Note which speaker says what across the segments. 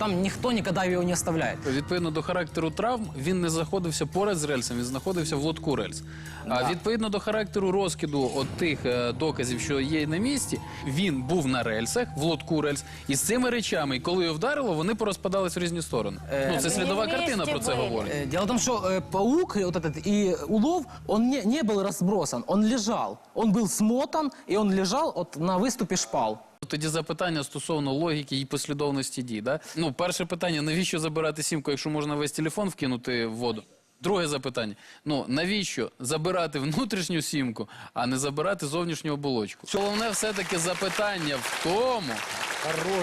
Speaker 1: там никто никогда его не оставляет.
Speaker 2: Відповідно до характеру травм, він не знаходився поряд з рельсом, він знаходився в лотку рельс. А відповідно до характеру розкиду от тих е, доказів, що є на місці, він був на рельсах, в лотку рельс, і з цими речами, і коли його вдарило, вони порозпадались в різні сторони. ну, це слідова
Speaker 3: Вони
Speaker 2: картина
Speaker 3: вместе
Speaker 2: про це
Speaker 3: були.
Speaker 2: говорить.
Speaker 1: Э, Дело в том, что э, паук э, вот этот и улов, он не, не был разбросан, он лежал. Он был смотан, и он лежал вот на выступе шпал.
Speaker 2: Тоді запитання стосовно логіки і послідовності дій. Да? Ну, перше питання: навіщо забирати сімку, якщо можна весь телефон вкинути в воду? Друге запитання: ну навіщо забирати внутрішню сімку, а не забирати зовнішню оболочку? Головне все-таки запитання в тому,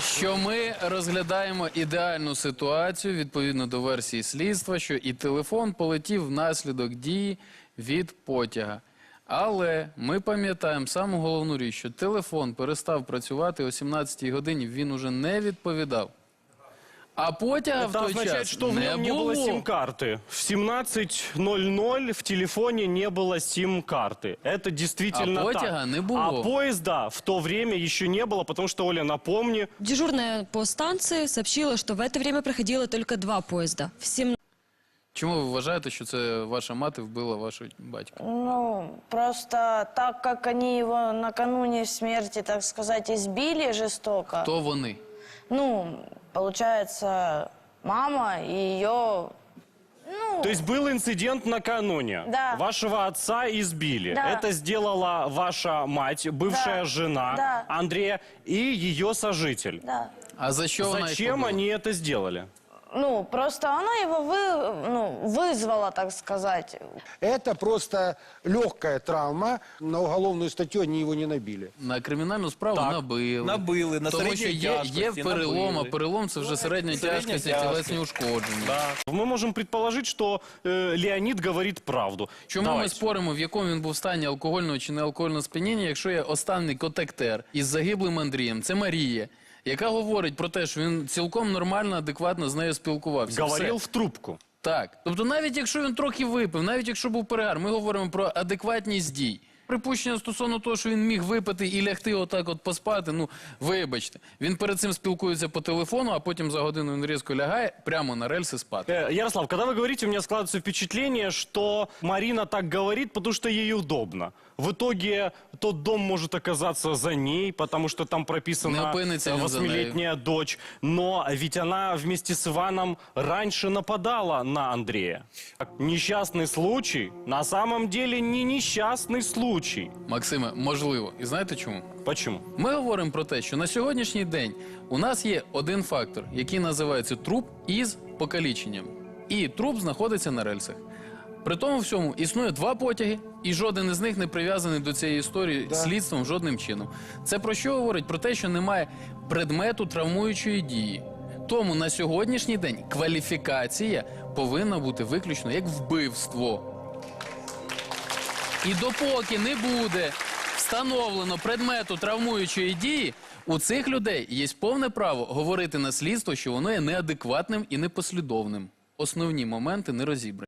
Speaker 2: що ми розглядаємо ідеальну ситуацію відповідно до версії слідства, що і телефон полетів внаслідок дії від потяга. Але ми пам'ятаємо саму головну річ, що телефон перестав працювати о 17-й годині, він уже не відповідав. А потяга в
Speaker 4: Это
Speaker 2: той
Speaker 4: означает,
Speaker 2: час
Speaker 4: что в
Speaker 2: не
Speaker 4: нем не
Speaker 2: було.
Speaker 4: было сим-карты. В 17.00 в телефоне не было сим-карты. Это действительно
Speaker 2: А
Speaker 4: так.
Speaker 2: потяга не было.
Speaker 4: А поезда в то время еще не было, потому что, Оля, напомни,
Speaker 5: Дежурная по станции сообщила, что в это время проходило только два поезда. В 17
Speaker 2: Чому ви вважаєте, що це ваша мати вбила вашого батька?
Speaker 3: Ну, просто так как они его накануне смерти, так сказать, избили жестоко,
Speaker 2: Хто вони?
Speaker 3: ну, получается, мама и ее... Ну,
Speaker 4: то есть был инцидент накануне.
Speaker 3: Да.
Speaker 4: Вашего отца избили.
Speaker 3: Да.
Speaker 4: Это сделала ваша мать, бывшая
Speaker 3: Да.
Speaker 4: жена
Speaker 3: Да.
Speaker 4: Андрея и ее сожитель.
Speaker 3: да.
Speaker 2: А за що вона їх
Speaker 4: Зачем
Speaker 2: побила?
Speaker 4: они это сделали?
Speaker 3: Ну, просто она его вы, ну, вызвала, так сказать.
Speaker 6: Это просто легкая травма. На уголовную статью они его не набили.
Speaker 2: На кримінальну справу
Speaker 7: Так,
Speaker 2: набили.
Speaker 7: набили, на
Speaker 2: Тому що
Speaker 7: середній
Speaker 2: є, є
Speaker 7: тяжкості
Speaker 2: перелом, а
Speaker 7: набили.
Speaker 2: перелом це вже середня
Speaker 7: середня
Speaker 2: тяжкості,
Speaker 7: тяжкість.
Speaker 2: тілесні ушкодження.
Speaker 4: Мы можем предположить, что э, Леонид говорит правду.
Speaker 2: Чому ми
Speaker 4: Давайте.
Speaker 2: споримо, в якому він був стані алкогольного чи не алкогольного сп'яніння, якщо є останній контактер із загиблим Андрієм, це Марія, яка говорить про те, що він цілком нормально, адекватно з нею спілкувався.
Speaker 4: Говорив
Speaker 2: Все.
Speaker 4: в трубку.
Speaker 2: Так. Тобто, навіть якщо він трохи випив, навіть якщо був перегар, ми говоримо про адекватність дій. Припущення стосовно того, що він міг випити і лягти отак от поспати, ну вибачте. Він перед цим спілкується по телефону, а потім за годину він різко лягає прямо на рельси спати.
Speaker 4: Э, Ярослав, когда вы говорите, у меня складывается впечатление, что Марина так говорит, потому что ей удобно. В итоге тот дом может оказаться за ней, потому что там
Speaker 2: Не
Speaker 4: прописана
Speaker 2: опиниться
Speaker 4: э,
Speaker 2: він за нею.
Speaker 4: восьмилетняя дочь. Но ведь она вместе с Иваном раньше нападала на Андрея. Несчастный случай на самом деле не несчастный Случай.
Speaker 2: Максиме, можливо. І знаєте чому?
Speaker 4: Почему?
Speaker 2: Ми говоримо про те, що на сьогоднішній день у нас є один фактор, який називається труп із покаліченням. І труп знаходиться на рельсах. При тому всьому існує два потяги, і жоден із них не прив'язаний до цієї історії слідством жодним чином. Це про що говорить? Про те, що немає предмету травмуючої дії. Тому на сьогоднішній день кваліфікація повинна бути виключно як вбивство. І допоки не буде встановлено предмету травмуючої дії, у цих людей є повне право говорити на слідство, що воно є неадекватним і непослідовним. Основні моменти не розібрані.